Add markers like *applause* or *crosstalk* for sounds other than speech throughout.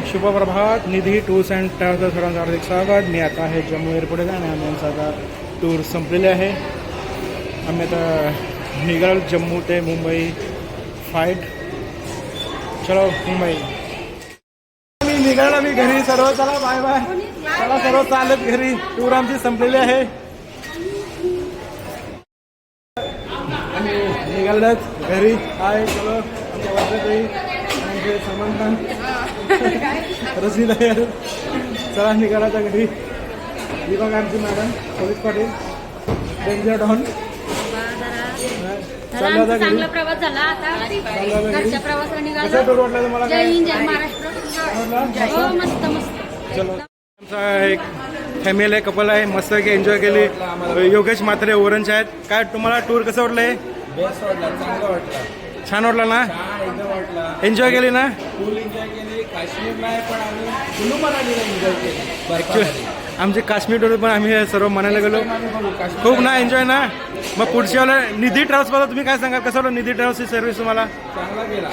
शुभप्रभात. Nidhi tours and travels सर्वांचं हार्दिक स्वागत. मी आता आहे जम्मू एअरपोर्टला आणि आम्ही आमचा आता टूर संपलेले आहे. आम्ही आता निघाल जम्मू ते मुंबई. फ्लाईट चलो मुंबई. मी निघाल आम्ही घरी. सर्व चला बाय बाय चला सर्व चालत घरी. टूर आमची संपलेली आहे. आम्ही निघालोच घरी. हाय चलो. आमच्या वर्षाताई रसीद आहे चला निघालाच्या घरी. ही बघा आमची madam police Patil. Danger don चांगला प्रवास झाला आता. घरच्या प्रवासाला निघालो. जय हिंद जय महाराष्ट्र? हो मस्त मस्त. चलो. आमचा एक फॅमिली आहे कपल आहे. मस्त एन्जॉय केली. योगेश म्हात्रे ओरंचे आहेत. काय तुम्हाला टूर कसं वाटलंय? बेस्ट वाटला चांगला वाटला. छान वाटलं ना? एन्जॉय केली ना? फुल एन्जॉय केली. काश्मीरला आहे पण आम्ही एन्जॉय केली. आमचे काश्मीर टूर पण आम्ही सर्व म्हणायला गेलो. काश्मीर खूप ना एन्जॉय ना? मग पुढच्या वेळेला निधी ट्रॅव्हल्सबद्दल तुम्ही काय सांगाल? कसं वाटलं निधी ट्रॅव्हल्सची सर्व्हिस तुम्हाला? चांगला गेला.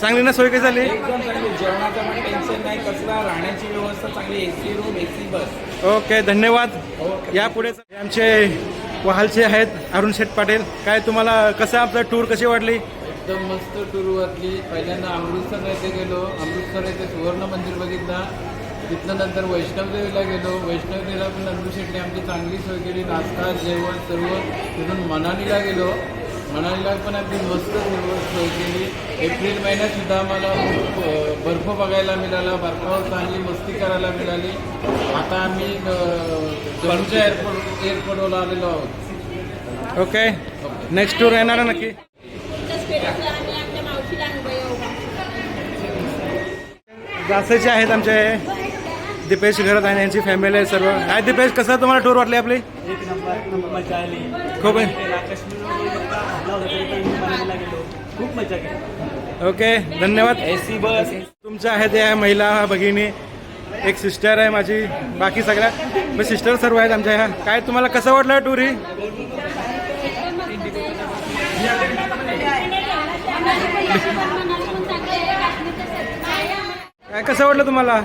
चांगली ना? सोय कशी झाली? एकदम चांगली. जेवणाचं पण टेन्शन नाही. कसला? राहण्याची व्यवस्था चांगली AC room AC bus okay धन्यवाद. यापुढे आमचे वहालचे आहेत अरुण शेठ पाटील. काय तुम्हाला कसं आपलं टूर कशी वाटली? एकदम मस्त टूर वाटली. पहिल्यांदा अमृतसर येथे गेलो. अमृतसर येथे सुवर्ण मंदिर बघितला. तिथनं नंतर वैष्णवदेवीला गेलो. वैष्णवदेवीला पण अरुण शेट्टी आमची चांगली सोय केली. नाश्ता जेवण सर्व तिथून मनालीला गेलो. मनालीला पण आमची मस्त सोय केली एप्रिल महिन्यात सुद्धा आम्हाला बर्फ बघायला मिळाला. बर्फावर चांगली मस्ती करायला मिळाली. आता आम्ही अ, जम्मूच्या एअरपोर्ट एअरपोर्टवर आलेलो आहोत. ओके नेक्स्ट टूर येणार नक्की. जासेचे आहेत आमचे. दीपेश घरात आणि यांची फॅमिली आहे सर्व. काय दीपेश कसं तुम्हाला टूर वाटली आपली? एक नंबर एक नंबर मजा आली. खूप आहे. खूप मजा केली. ओके धन्यवाद. AC bus. तुमच्या आहेत या महिला भगिनी एक सिस्टर आहे माझी बाकी सगळ्या. मग सिस्टर सर्व आहेत आमच्या ह्या. काय तुम्हाला कसं वाटलं टूर ही? काय कसं वाटलं तुम्हाला?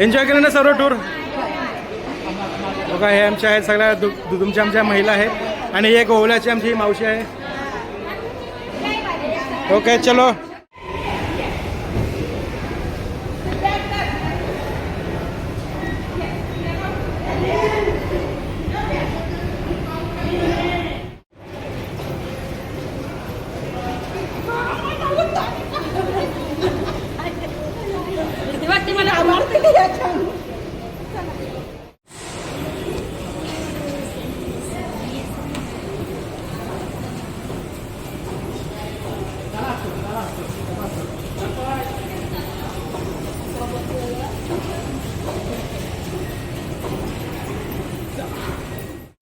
एन्जॉय केलं ना सर्व टूर बघा हे आमच्या आहेत सगळ्या दु- तुमच्या आमच्या महिला आहेत. आणि एक ओवल्याची आमची मावशी आहे. ओके चलो वाटते मला आवडते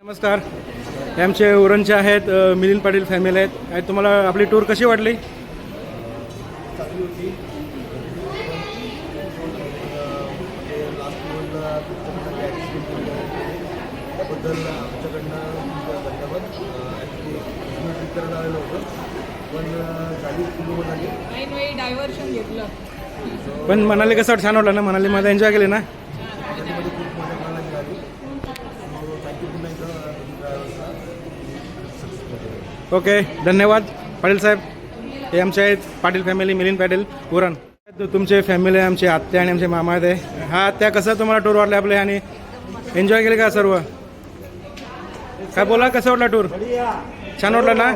नमस्कार. हे आमचे उरणचे आहेत मिलिंद पाटील फॅमिली आहेत. आणि तुम्हाला आपली टूर कशी वाटली? त्याबद्दल आमच्याकडनं धन्यवाद. ॲक्च्युली आलेलो होतो. पण डायव्हर्शन घेतलं. पण मनाली कसं? छान वाटलं ना? मनालीमध्ये एन्जॉय केले ना त्याच्यामध्ये खूप मजा मला मिळाली सो थँक्यू पुन्हा एकदा ड्रायव्हर्सला ओके धन्यवाद. पाटील साहेब हे आमचे आहेत. पाटील फॅमिली मिलिंद पाटील उरण तुमचे फॅमिली आमचे आत्या आणि आमचे मामा आहेत. हे. आत्या कसं तुम्हाला टूर वाटले आपले आणि एन्जॉय केले का सर्व? काय बोला कसं वाटलं टूर छान वाटलं ना?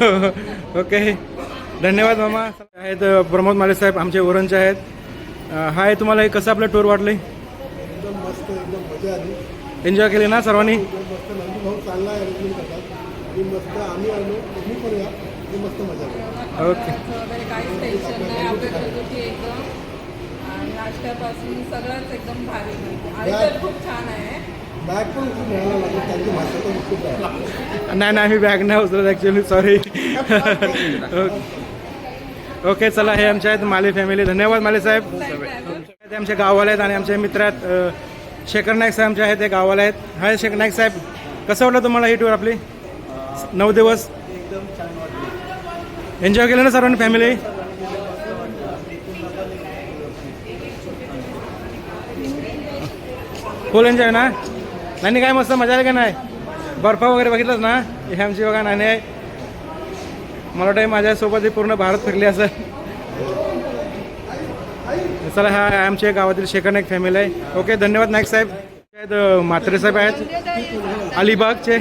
*laughs* ओके. धन्यवाद मामा. आहेत प्रमोद माले साहेब आमचे उरणचे आहेत. हाय तुम्हाला हे कसं आपलं टूर वाटले एन्जॉय केले ना सर्वांनी? मस्त आम्ही आलो तुम्ही पण या. मस्त मजा करू. ओके. वगैरे काहीच टेन्शन नाही. आपल्या घरगुती एकदम. आणि नाश्त्यापासून सगळंच एकदम भारी. आणि तर खूप छान आहे. बॅग पण खूप मिळायला लागली त्यांची भाषा पण खूप आहे. नाही नाही मी बॅग नाही उचलत ॲक्च्युली सॉरी ओके. चला हे आमचे आहेत माली फॅमिली धन्यवाद माली साहेब. ते आमचे गाववाले आहेत आणि आमचे मित्र आहेत. शेखर नाईक साहेब आमचे आहेत ते गाववाले आहेत. हाय शेखर नाईक साहेब. कसं वाटलं तुम्हाला ही टूर आपली? नऊ दिवस. एन्जॉय केलं ना सर्वांनी फॅमिली फुल एन्जॉय ना? नाही काय मस्त? मजा आली का नाही? बर्फ वगैरे बघितलंच ना? हे आमची बघा नाणी आहे. मला वाटतं माझ्यासोबत ही पूर्ण भारत फिरली असं. चला हा आमच्या गावातील शेकन एक फॅमिली आहे. ओके धन्यवाद नाईक साहेब. म्हात्रे साहेब आहेत. अलिबागचे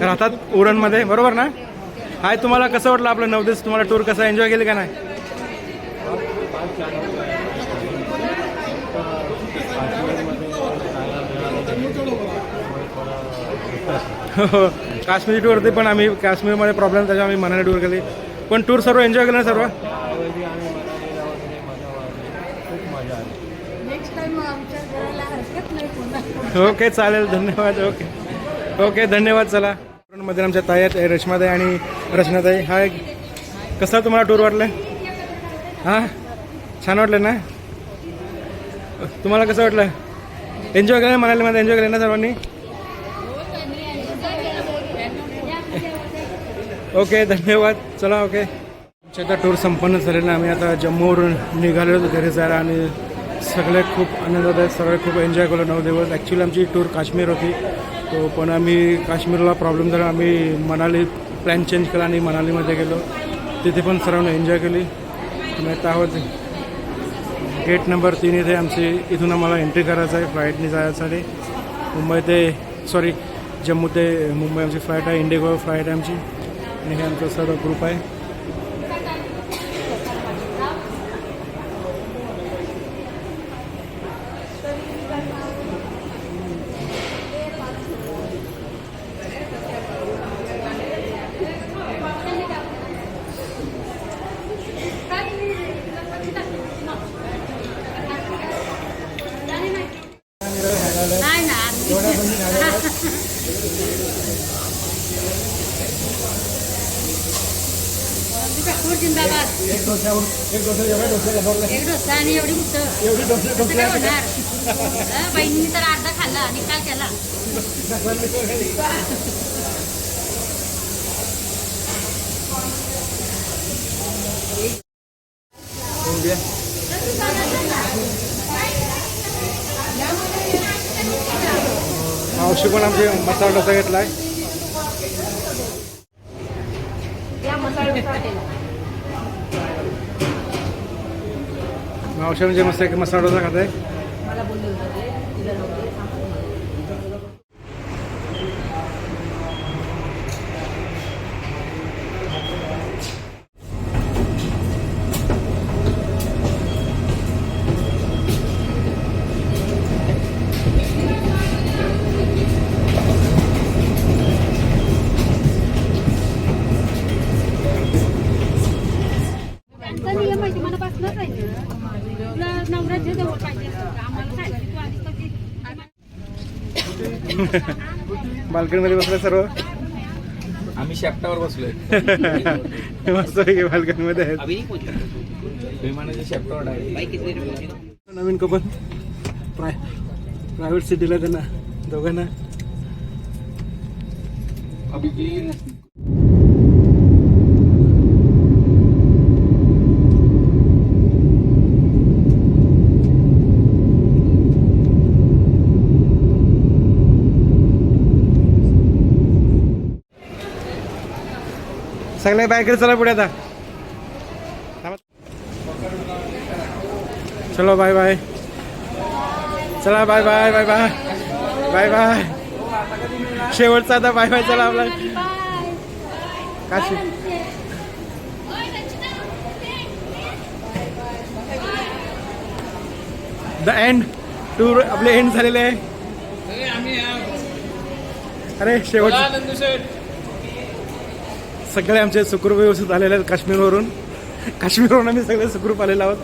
राहतात उरणमध्ये बरोबर ना? हाय तुम्हाला कसं वाटलं आपलं नऊ दिवस? तुम्हाला टूर कसं एन्जॉय केली का नाही? *laughs* हो हो. काश्मीरी टूरवरती पण आम्ही काश्मीरमध्ये प्रॉब्लेम त्याच्या आम्ही मनाने टूर केली. पण टूर सर्व एन्जॉय केलं ना सर्व नेक्स्ट टाइम आमच्या घराला हरकत नाही पुन्हा ओके चालेल धन्यवाद ओके ओके धन्यवाद चला. मध्ये आमच्या ताई आहेत रश्माताई आणि रचनाताई. हा एक कसं तुम्हाला टूर वाटलं हां? छान वाटलं ना? तुम्हाला कसं वाटलं? एन्जॉय केलं मला एन्जॉय केलं ना सर्वांनी? ओके धन्यवाद. चला ओके आमच्या आता टूर संपन्न झालेला आम्ही आता जम्मूवरून निघालेलो घरी जायला आणि सगळे खूप आनंदात आहेत सगळे खूप एन्जॉय केलं नऊ दिवस. ॲक्च्युली आमची टूर काश्मीर होती. तो पण आम्ही काश्मीरला प्रॉब्लेम झाला. आम्ही मनाली प्लॅन चेंज केला आणि मनालीमध्ये गेलो. तिथे पण सर्वांना एन्जॉय केली. आता आहोत. गेट नंबर तीन इथे आमची इथून आम्हाला एंट्री करायचं आहे फ्लाईटने जायसाठी. मुंबई ते सॉरी जम्मू ते मुंबई आमची फ्लाईट आहे. इंडिगो फ्लाईट आहे आमची. आणि हे आमचा सर्व ग्रुप आहे नाही ना फूड जिंदाबाद. एक डोसा आणि एवढी कसं काय होणार? हं, बहिणीने तर अर्धा खाल्ला आणि काय केला? मावशी पण आमचे मसाला डोसा घेतला आहे मावशी म्हणजे मस्त एक मसाला डोसा खात आहे बाल्कनीमध्ये बसलं सर्व? आम्ही शेपटावर बसलोय. मस्त बाल्कनीमध्ये आहेत. विमानाच्या शेपटावर आहे. नवीन कपल प्राय प्रायव्हेट सिटीला त्यांना दोघांना. सगळे बायकडे चला पुढे आता. चलो बाय बाय चला bye bye bye bye bye bye शेवटचा आता बाय बाय चला आपला. काशी. द एंड टूर आपले एंड झालेले आहे. अरे शेवट. सगळे आमचे सुखरूप व्यवस्थित आलेले आहेत काश्मीरवरून. काश्मीरवरून आम्ही सगळे सुखरूप आलेलो आहोत.